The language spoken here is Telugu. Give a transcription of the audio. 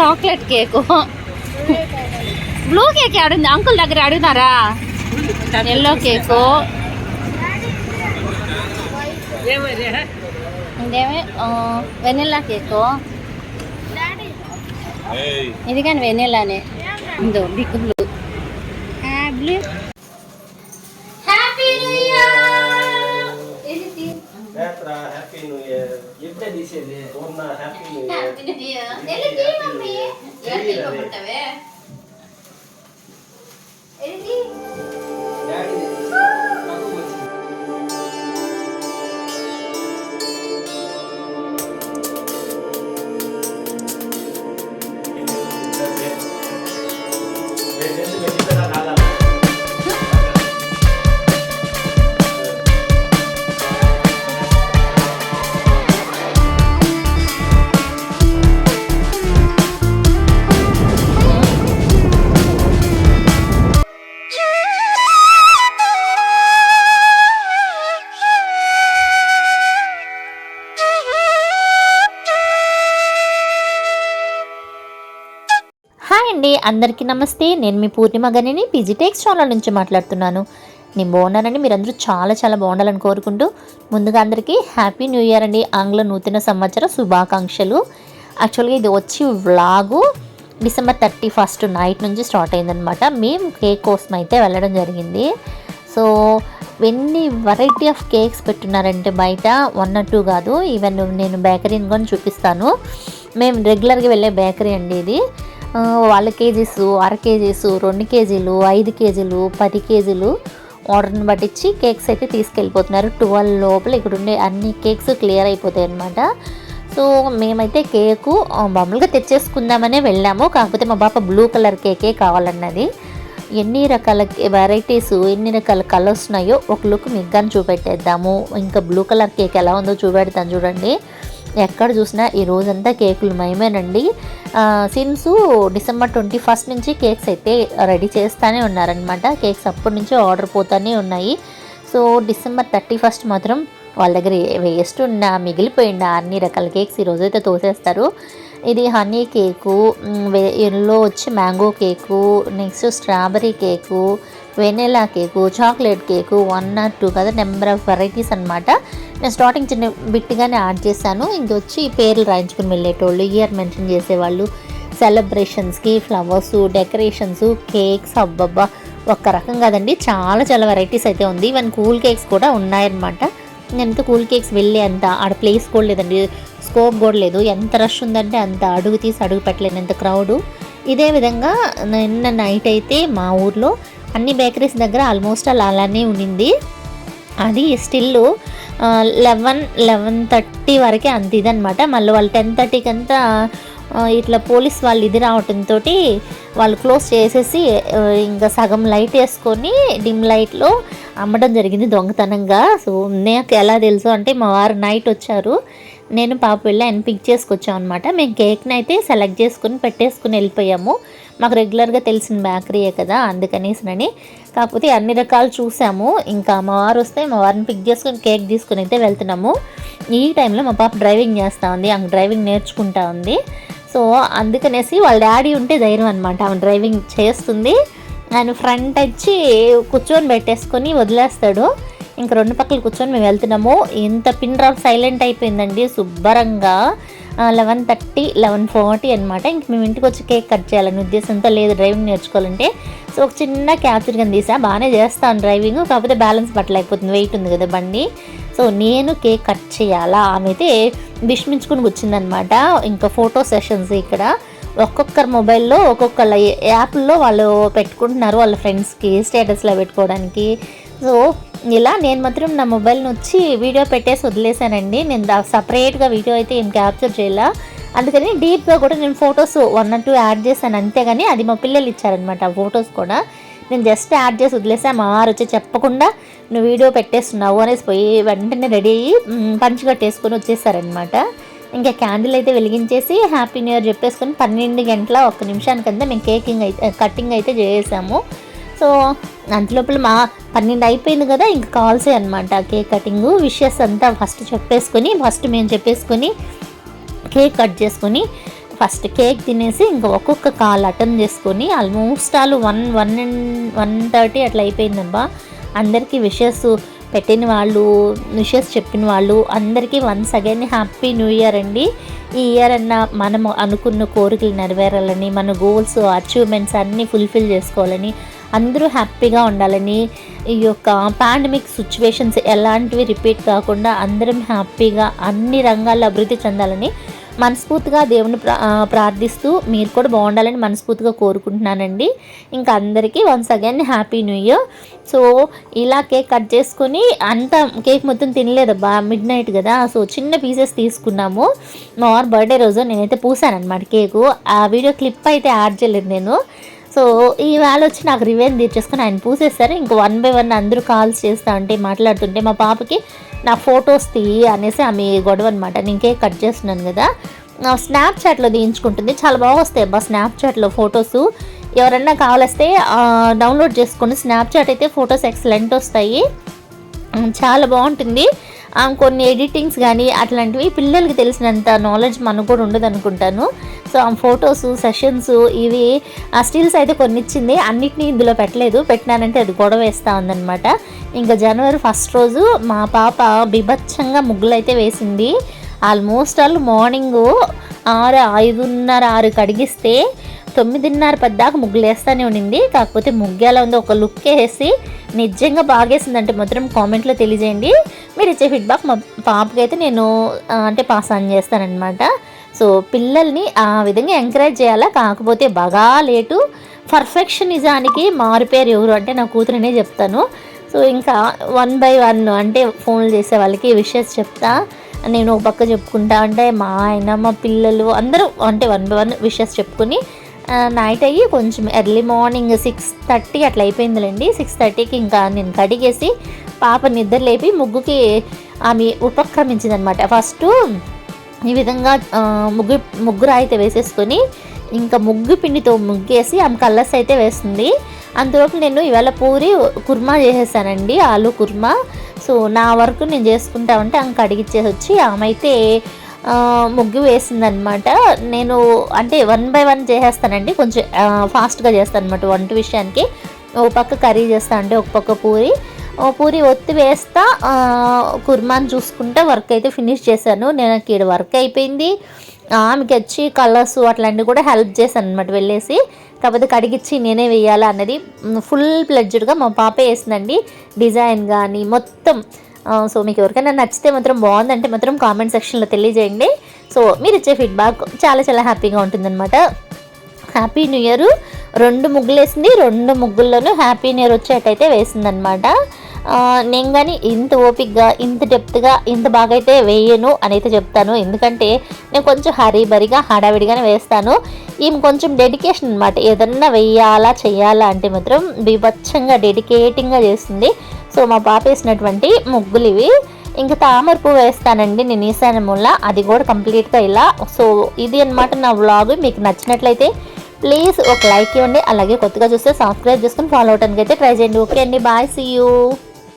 Chocolate cake. బ్లూ కేక్ ఆడుంది అంకుల్ దగ్గర అడుగుతారా ఎల్లో కేకు. ఇదేమి? Vanilla cake. ఇది కానీ వెనిల్లానే ఇందో బిగ్ బ్లూ. బ్లూ. ఎప్పుడే తీసేది Purna happy new year happy అండి. అందరికీ నమస్తే. నేను మీ పూర్ణిమ గనిని పీజీటెక్స్ ఛానల్ నుంచి మాట్లాడుతున్నాను. నేను బాగున్నానండి. మీరందరూ చాలా చాలా బాగుండాలని కోరుకుంటూ ముందుగా అందరికీ హ్యాపీ న్యూ ఇయర్ అండి. ఆంగ్ల నూతన సంవత్సర శుభాకాంక్షలు. యాక్చువల్గా ఇది వచ్చి vlog December thirty first night నుంచి స్టార్ట్ అయిందనమాట మేము కేక్ కోసం అయితే వెళ్ళడం జరిగింది. సో ఎన్ని వెరైటీ ఆఫ్ కేక్స్ పెట్టున్నారంటే బయట వన్ ఆర్ టూ కాదు. ఈవెన్ నేను బేకరీని కూడా చూపిస్తాను. మేము రెగ్యులర్గా వెళ్ళే బేకరీ అండి ఇది. వాళ్ళ కేజీస్ అర కేజీస్ రెండు కేజీలు ఐదు కేజీలు పది కేజీలు ఆర్డర్ని పట్టించి కేక్స్ అయితే తీసుకెళ్ళిపోతున్నారు. ట్వెల్వ్ లోపల ఇక్కడ ఉండే అన్ని కేక్స్ క్లియర్ అయిపోతాయి అన్నమాట. సో మేమైతే కేకు మామూలుగా తెచ్చేసుకుందామనే వెళ్ళాము. కాకపోతే మా పాప బ్లూ కలర్ కేకే కావాలన్నది. ఎన్ని రకాల వెరైటీస్ ఎన్ని రకాల కలర్స్ ఉన్నాయో ఒక లుక్ మీకు కానీ చూపెట్టేద్దాము. ఇంకా బ్లూ కలర్ కేక్ ఎలా ఉందో చూపెడతాను చూడండి. ఎక్కడ చూసినా ఈ రోజంతా కేకులు మయమేనండి సిన్స్ డిసెంబర్ ట్వంటీ ఫస్ట్ నుంచి కేక్స్ అయితే రెడీ చేస్తూనే ఉన్నారనమాట కేక్స్ అప్పటి నుంచి ఆర్డర్ పోతూనే ఉన్నాయి. సో డిసెంబర్ థర్టీ ఫస్ట్ మాత్రం వాళ్ళ దగ్గర వేస్ట్ ఉన్న మిగిలిపోయిండ అన్ని రకాల కేక్స్ ఈరోజు అయితే తోసేస్తారు. ఇది హనీ కేకు ఎల్లో వచ్చి mango cake next strawberry cake vanilla cake chocolate cake one or two కదా నెంబర్ ఆఫ్ వెరైటీస్ అనమాట నేను స్టార్టింగ్ చిన్న బిట్గానే యాడ్ చేశాను. ఇంకొచ్చి పేర్లు రాయించుకుని వెళ్ళేటోళ్ళు ఇయర్ మెన్షన్ చేసేవాళ్ళు సెలబ్రేషన్స్కి ఫ్లవర్స్ డెకరేషన్స్ కేక్స్ అబ్బబ్బా ఒక్క రకం కాదండి చాలా చాలా వెరైటీస్ అయితే ఉంది. ఈవెన్ కూల్ కేక్స్ కూడా ఉన్నాయన్నమాట. నేనైతే కూల్ కేక్స్ వెళ్ళే అంత ఆడ ప్లేస్ కూడా లేదండి స్కోప్ కూడా లేదు. ఎంత రష్ ఉందంటే అంత అడుగు తీసి అడుగు పెట్టలేనంత క్రౌడు. ఇదే విధంగా నిన్న నైట్ అయితే మా ఊర్లో అన్ని బేకరీస్ దగ్గర ఆల్మోస్ట్ అలా అలానే ఉండింది. అది స్టిల్ లెవెన్ లెవెన్ థర్టీ వరకే అంత ఇదనమాట మళ్ళీ వాళ్ళు టెన్ థర్టీకి అంతా ఇట్లా పోలీస్ వాళ్ళు ఇది రావటంతో వాళ్ళు క్లోజ్ చేసేసి ఇంకా సగం లైట్ వేసుకొని డిమ్ లైట్లో అమ్మడం జరిగింది దొంగతనంగా. సో నాకు ఎలా తెలుసు అంటే మా వారు నైట్ వచ్చారు. నేను పాప వెళ్ళి ఆయన పిక్ చేసుకొచ్చాం అనమాట మేము కేక్ని అయితే సెలెక్ట్ చేసుకుని పెట్టేసుకుని వెళ్ళిపోయాము. మాకు రెగ్యులర్గా తెలిసిన బేకరీయే కదా అందుకనేసినని. కాకపోతే అన్ని రకాలు చూసాము. ఇంకా మా వారు వస్తే మా వారిని పిక్ చేసుకుని కేక్ తీసుకుని అయితే వెళ్తున్నాము. ఈ టైంలో మా పాప డ్రైవింగ్ చేస్తూ ఉంది ఆమె డ్రైవింగ్ నేర్చుకుంటా ఉంది. సో అందుకనేసి వాళ్ళ డాడీ ఉంటే ధైర్యం అనమాట ఆమె డ్రైవింగ్ చేస్తుంది. ఆయన ఫ్రంట్ వచ్చి కూర్చొని పెట్టేసుకొని వదిలేస్తాడు. ఇంక రెండు పక్కల కూర్చొని మేము వెళ్తున్నాము. ఇంత పిన్ డ్రాప్ సైలెంట్ అయిపోయిందండి శుభ్రంగా. లెవెన్ థర్టీ లెవెన్ ఫార్టీ అనమాట ఇంక మేము ఇంటికి వచ్చి కేక్ కట్ చేయాలని ఉద్దేశంతో లేదు డ్రైవింగ్ నేర్చుకోవాలంటే. సో ఒక చిన్న క్యాప్చర్ కింద తీసా. బాగానే చేస్తాను డ్రైవింగ్ కాకపోతే బ్యాలెన్స్ పట్టలేకపోతుంది. వెయిట్ ఉంది కదా బండి. సో నేను కేక్ కట్ చేయాలా ఆమె అయితే విష్మించుకుని కూర్చుందనమాట ఇంకా ఫోటో సెషన్స్ ఇక్కడ. ఒక్కొక్కరు మొబైల్లో ఒక్కొక్కళ్ళ యాప్లో వాళ్ళు పెట్టుకుంటున్నారు వాళ్ళ ఫ్రెండ్స్కి స్టేటస్లో పెట్టుకోవడానికి. సో ఇలా నేను మాత్రం నా మొబైల్ని వచ్చి వీడియో పెట్టేసి వదిలేశానండి. నేను దా సపరేట్గా వీడియో అయితే ఏం క్యాప్చర్ చేయలే. అందుకని డీప్గా కూడా నేను photos one or two add చేశాను. అంతేగాని అది మా పిల్లలు ఇచ్చారనమాట ఆ ఫొటోస్ కూడా. నేను జస్ట్ యాడ్ చేసి వదిలేసా. మా వారు వచ్చి చెప్పకుండా నువ్వు వీడియో పెట్టేస్తున్నావు అనేసి పోయి వెంటనే రెడీ అయ్యి మ్, పంచి కట్టేసుకొని వచ్చేసారనమాట ఇంకా క్యాండిల్ అయితే వెలిగించేసి హ్యాపీ న్యూ ఇయర్ చెప్పేసుకొని పన్నెండు గంటల ఒక్క నిమిషానికంతా మేము కేకింగ్ అయితే కటింగ్ అయితే చేసాము. సో అంతలోపల మా పన్నెండు అయిపోయింది కదా ఇంకా కాల్సే అనమాట కేక్ కటింగ్. విషెస్ అంతా ఫస్ట్ చెప్పేసుకొని ఫస్ట్ మేము చెప్పేసుకొని కేక్ కట్ చేసుకొని ఫస్ట్ కేక్ తినేసి ఇంకా ఒక్కొక్క కాల్ అటెండ్ చేసుకొని almost all one one one thirty అట్లా అయిపోయిందబ్బా. అందరికీ విషెస్ పెట్టిన వాళ్ళు విషెస్ చెప్పిన వాళ్ళు అందరికీ once again happy new year అండి. ఈ ఇయర్ అన్న మనం అనుకున్న కోరికలు నెరవేరాలని మన గోల్స్ అచీవ్మెంట్స్ అన్నీ ఫుల్ఫిల్ చేసుకోవాలని అందరూ హ్యాపీగా ఉండాలని ఈ యొక్క పాండమిక్ సిచ్యువేషన్స్ ఎలాంటివి రిపీట్ కాకుండా అందరం హ్యాపీగా అన్ని రంగాల్లో అభివృద్ధి చెందాలని మనస్ఫూర్తిగా దేవుని ప్రా ప్రార్థిస్తూ మీరు కూడా బాగుండాలని మనస్ఫూర్తిగా కోరుకుంటున్నానండి. ఇంకా అందరికీ once again happy new year so ఇలా కేక్ కట్ చేసుకొని అంత కేక్ మొత్తం తినలేదబ్బా మిడ్ నైట్ కదా. సో చిన్న పీసెస్ తీసుకున్నాము. మా బర్త్డే రోజు నేనైతే పూసాను అనమాట కేకు. ఆ వీడియో క్లిప్ అయితే యాడ్ చేయలేదు నేను. సో ఈ వేళ వచ్చి నాకు రివెన్ తీర్చేసుకుని ఆయన పూసేస్తారు ఇంక వన్ బై వన్ అందరూ కాల్స్ చేస్తా ఉంటే మాట్లాడుతుంటే మా పాపకి నా ఫొటోస్ తీయి అనేసి ఆమె గొడవ అనమాట నేను కేక్ కట్ చేస్తున్నాను కదా. స్నాప్చాట్లో తీయించుకుంటుంది. చాలా బాగా వస్తాయి అబ్బా స్నాప్చాట్లో ఫొటోస్ ఎవరన్నా కావాలొస్తే డౌన్లోడ్ చేసుకొని స్నాప్చాట్ అయితే ఫొటోస్ ఎక్సలెంట్ వస్తాయి. చాలా బాగుంటుంది. కొన్ని ఎడిటింగ్స్ కానీ అట్లాంటివి పిల్లలకి తెలిసినంత నాలెడ్జ్ మనకు కూడా ఉండదు అనుకుంటాను సో ఆ ఫొటోస్ సెషన్స్ ఇవి ఆ స్టిల్స్ అయితే కొన్ని ఇచ్చింది అన్నిటినీ ఇందులో పెట్టలేదు. పెట్టినానంటే అది గొడవ వేస్తూ ఉందన్నమాట. ఇంకా జనవరి ఫస్ట్ రోజు మా పాప బిభత్సంగా ముగ్గులు అయితే వేసింది. ఆల్మోస్ట్ ఆల్ మార్నింగ్ ఆరు ఐదున్నర ఆరు కడిగిస్తే తొమ్మిదిన్నర పద్దాకా ముగ్గులేస్తానే ఉండింది. కాకపోతే ముగ్గు ఎలా ఉందో ఒక లుక్ వేసి నిజంగా బాగేసిందంటే మాత్రం కామెంట్లో తెలియజేయండి. మీరు ఇచ్చే ఫీడ్బ్యాక్ మా పాపకి అయితే నేను అంటే పాస్ ఆన్ చేస్తానన్నమాట. సో పిల్లల్ని ఆ విధంగా ఎంకరేజ్ చేయాలా? కాకపోతే బాగా లేటు. పర్ఫెక్షనిజానికి మారిపోయారు ఎవరు అంటే నా కూతురునే చెప్తాను. సో ఇంకా వన్ బై వన్ అంటే ఫోన్లు చేసే వాళ్ళకి విషెస్ చెప్తా. నేను ఒక పక్క చెప్పుకుంటా అంటే మా ఆయన మా పిల్లలు అందరూ అంటే వన్ బై వన్ విషెస్ చెప్పుకొని నైట్ అయ్యి కొంచెం ఎర్లీ మార్నింగ్ సిక్స్ థర్టీ అట్లా అయిపోయిందిలేండి. సిక్స్ థర్టీకి ఇంకా నేను కడిగేసి పాప నిద్ర లేపి ముగ్గుకి ఆమె ఉపక్రమించింది అనమాట ఫస్ట్ ఈ విధంగా ముగ్గు ముగ్గురు అయితే వేసేసుకొని ఇంకా ముగ్గు పిండితో ముగ్గేసి ఆమె కలర్స్ అయితే వేస్తుంది. అంతలోపు నేను ఇవాళ పూరి కుర్మా చేసేసానండి ఆలు కుర్మా. సో నా వరకు నేను చేసుకుంటా ఉంటే ఆమె కడిగిచ్చేసి వచ్చి ఆమె అయితే ముగ్గు వేసిందనమాట. నేను అంటే వన్ బై వన్ చేసేస్తానండి. కొంచెం ఫాస్ట్గా చేస్తాను అనమాట వంట విషయానికి. ఒక పక్క కర్రీ చేస్తా అంటే ఒక పక్క పూరి. పూరి ఒత్తి వేస్తా కుర్మాన్ కుర్మాని వర్క్ అయితే ఫినిష్ చేశాను. నేను ఇక్కడ వర్క్ అయిపోయింది. ఆమెకి వచ్చి కలర్స్ అట్లాంటివి కూడా హెల్ప్ చేశాను అనమాట వెళ్ళేసి. కాకపోతే కడిగిచ్చి నేనే వేయాలా అన్నది ఫుల్ ప్లెడ్జ్డ్గా మా పాప వేసిందండి. డిజైన్ కానీ మొత్తం సో మీకు ఎవరికైనా నచ్చితే మాత్రం బాగుందంటే మాత్రం కామెంట్ సెక్షన్లో తెలియజేయండి. సో మీరు ఇచ్చే ఫీడ్బ్యాక్ చాలా చాలా హ్యాపీగా ఉంటుందన్నమాట. హ్యాపీ న్యూ ఇయర్ రెండు ముగ్గులు వేసింది రెండు ముగ్గుల్లోనూ హ్యాపీ న్యూ ఇయర్ వచ్చేటైతే వేసిందనమాట నేను కానీ ఇంత ఓపిక్గా ఇంత డెప్త్గా ఇంత బాగా అయితే వేయను అని అయితే చెప్తాను. ఎందుకంటే నేను కొంచెం హరీబరిగా హడావిడిగానే వేస్తాను. ఈమె కొంచెం డెడికేషన్ అనమాట ఏదన్నా వేయాలా చేయాలా అంటే మాత్రం బీభత్సంగా డెడికేటింగ్గా చేస్తుంది. సో మా పాప వేసినటువంటి ముగ్గులు ఇవి ఇంకా తామర పువ్వు వేస్తానండి నేను ఈసారి మూల అది కూడా కంప్లీట్గా ఇలా. సో ఇది అన్నమాట నా వ్లాగ్. మీకు నచ్చినట్లయితే ప్లీజ్ ఒక లైక్ ఇవ్వండి. అలాగే కొత్తగా చూస్తే సబ్స్క్రైబ్ చేసుకుని ఫాలో అవడానికి అయితే ట్రై చేయండి. ఓకే అండి. బాయ్. See you.